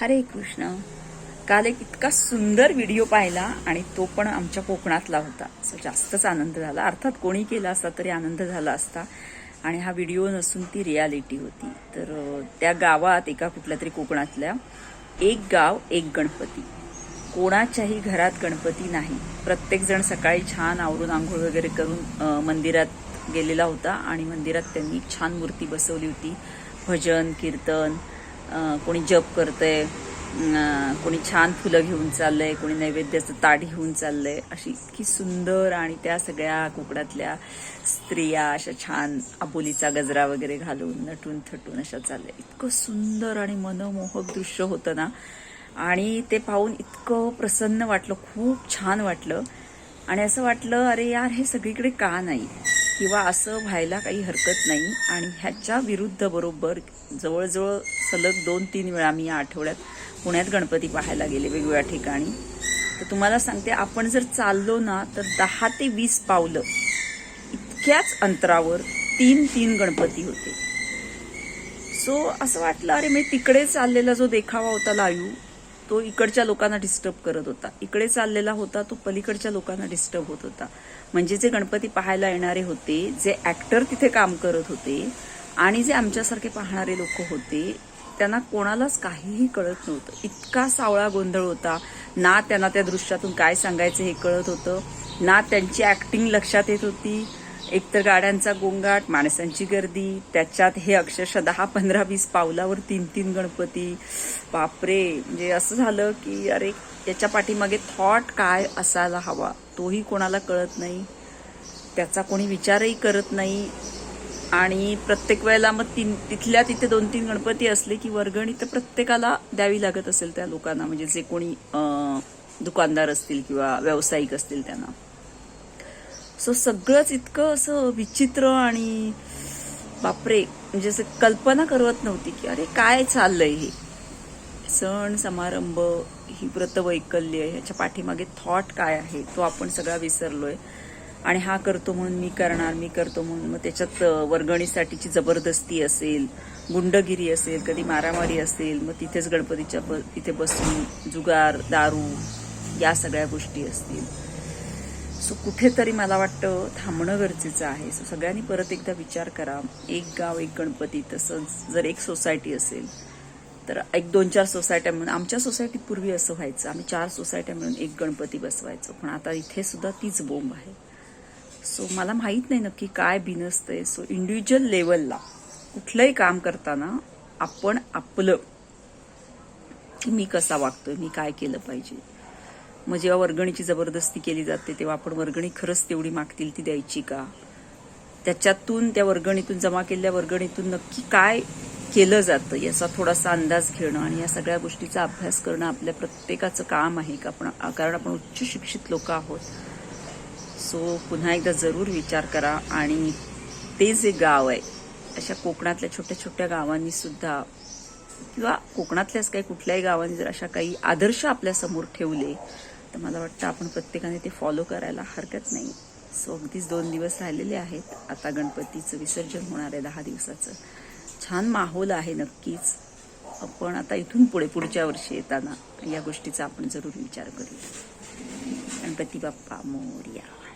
हरे कृष्ण. काल एक इतका सुंदर व्हिडिओ पाहिला आणि तो पण आमच्या कोकणातला होता. सो जास्तच आनंद झाला. अर्थात कोणी केला असता तरी आनंद झाला असता. आणि हा व्हिडिओ नसून ती रियालिटी होती. तर त्या गावात एका कुठल्या तरी कोकणातल्या एक गाव एक गणपती. कोणाच्याही घरात गणपती नाही. प्रत्येकजण सकाळी छान आवरून आंघोळ वगैरे करून मंदिरात गेलेला होता. आणि मंदिरात त्यांनी छान मूर्ती बसवली होती. भजन कीर्तन कोणी जप करतंय कोणी छान फुलं घेऊन चाललंय कोणी नैवेद्याचं ताट घेऊन चाललंय. अशी इतकी सुंदर आणि त्या सगळ्या कोकणातल्या स्त्रिया अशा छान आबोलीचा गजरा वगैरे घालून नटून थटून अशा चालल्या. इतकं सुंदर आणि मनमोहक दृश्य होतं ना. आणि ते पाहून इतकं प्रसन्न वाटलं खूप छान वाटलं. आणि असं वाटलं अरे यार हे सगळीकडे का नाही? किंवा असं व्हायला काही हरकत नाही. आणि ह्याच्या विरुद्ध बरोबर जवळजवळ सलग दोन तीन वेळा मी या आठवड्यात पुण्यात गणपती पाहायला गेले वेगवेगळ्या ठिकाणी. तर तुम्हाला सांगते आपण जर चाललो ना तर दहा ते वीस पावलं इतक्याच अंतरावर तीन तीन गणपती होते. सो असं वाटलं अरे मी तिकडे चाललेला जो देखावा होता लाईव्ह तो इकडच्या लोकांना डिस्टर्ब करत होता. इकडे चाललेला होता तो पलीकडच्या लोकांना डिस्टर्ब होत होता. म्हणजे जे गणपती पाहायला येणारे होते जे ऍक्टर तिथे काम करत होते आणि जे आमच्यासारखे पाहणारे लोक होते त्यांना कोणालाच काहीही कळत नव्हतं. इतका सावळा गोंधळ होता. ना त्यांना त्या दृश्यातून काय सांगायचं हे कळत होतं. ना त्यांची ऍक्टिंग लक्षात येत होती. एकतर गाड्यांचा गोंगाट माणसांची गर्दी त्याच्यात हे अक्षरशः दहा पंधरा वीस पावलावर तीन तीन गणपती. बापरे. म्हणजे असं झालं की अरे याच्या पाठीमागे थॉट काय असायला हवा? तोही कोणाला कळत नाही. त्याचा कोणी विचारही करत नाही. आणि प्रत्येक वेळेला मग तीन तिथल्या तिथे दोन तीन गणपती असले की वर्गणी तर प्रत्येकाला द्यावी लागत असेल त्या लोकांना. म्हणजे जे कोणी दुकानदार असतील किंवा व्यावसायिक असतील त्यांना. सो सगळंच इतकं असं विचित्र आणि बापरे म्हणजे असं कल्पना करवत नव्हती की अरे काय चाललंय हे? सण समारंभ ही व्रतवैकल्य ह्याच्या पाठीमागे थॉट काय आहे तो आपण सगळा विसरलोय. आणि हा करतो म्हणून मी करणार मी करतो म्हणून. मग त्याच्यात वर्गणीसाठीची जबरदस्ती असेल गुंडगिरी असेल कधी मारामारी असेल मग तिथेच गणपतीच्या ब तिथे बसून जुगार दारू या सगळ्या गोष्टी असतील. सो कुठेतरी मला वाटतं थांबणं गरजेचं आहे. सो सगळ्यांनी परत एकदा विचार करा. एक गाव एक गणपती तसंच जर एक सोसायटी असेल तर एक दोन चार सोसायट्या मिळून आमच्या सोसायटीत पूर्वी असं व्हायचं. आम्ही चार सोसायट्या मिळून एक गणपती बसवायचो. पण आता इथे सुद्धा तीच बोंब आहे. सो मला माहीत नाही नक्की काय बिनसतंय सो इंडिव्हिज्युअल लेवलला कुठलंही काम करताना आपण आपलं की मी कसा वागतोय मी काय केलं पाहिजे. मग जेव्हा वर्गणीची जबरदस्ती केली जाते तेव्हा आपण वर्गणी खरंच तेवढी मागतील ती द्यायची का? त्याच्यातून त्या वर्गणीतून जमा केलेल्या वर्गणीतून नक्की काय केलं जातं याचा थोडासा अंदाज घेणं आणि या सगळ्या गोष्टीचा अभ्यास करणं आपल्या प्रत्येकाचं काम आहे का? आपण कारण आपण उच्च शिक्षित लोक आहोत. सो पुन्हा एकदा जरूर विचार करा आणि ते जे गाव आहे अशा कोकणातल्या छोट्या छोट्या गावांनी सुद्धा किंवा कोकणातल्याच काही कुठल्याही गावांनी जर अशा काही आदर्श आपल्यासमोर ठेवले तर मला वाटतं आपण प्रत्येकाने ते फॉलो करायला हरकत नाही. सो अगदीच दोन दिवस राहिलेले आहेत. आता गणपतीचं विसर्जन होणार आहे दहा दिवसाचं. छान माहोल आहे नक्कीच. आपण आता इथून पुढे पुढच्या वर्षी येताना या गोष्टीचा आपण जरूर विचार करूया. गणपती बाप्पा मोर्या.